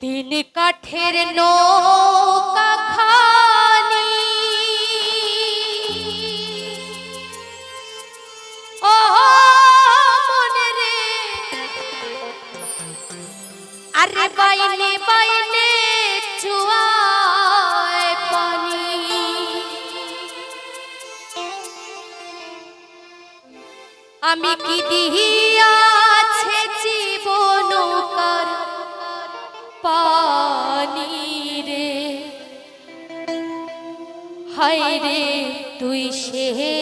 তিন কাঠের নৌকা খানি। ও মনে রে। আরে বাইনে বাইনে চুয়ায় পানি। আমি কি দিয়া সে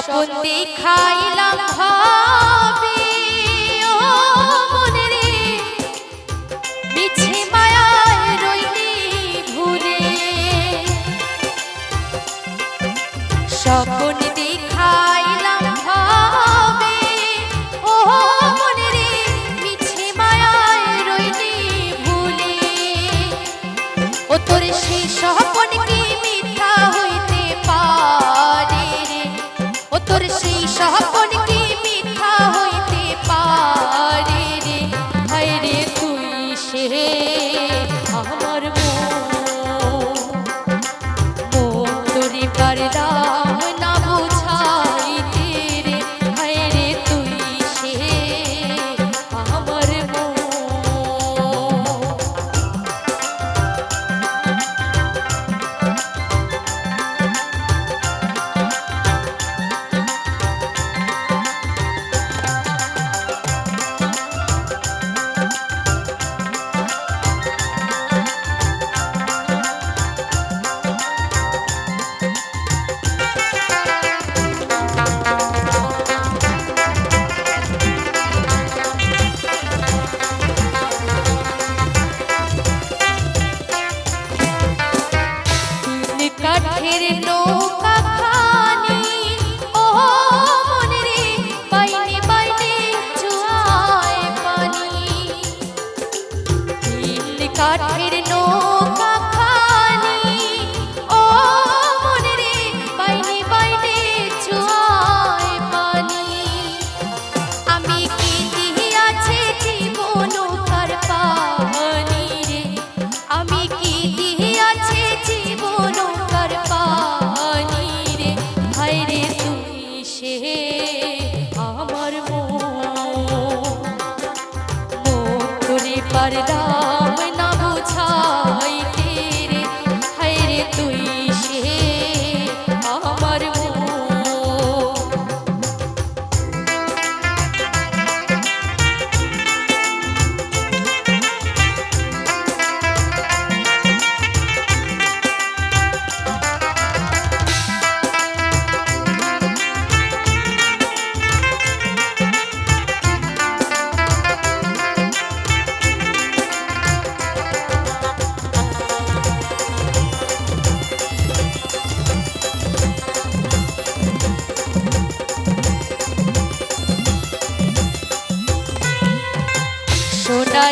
স্বপন দেখাইলাম ভাবি। ও মনে রে মিছে মায়ায় রইলি ভুলে। স্বপন দেখাই সহ God, God.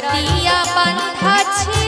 দিয়া বান্ধা ছিল।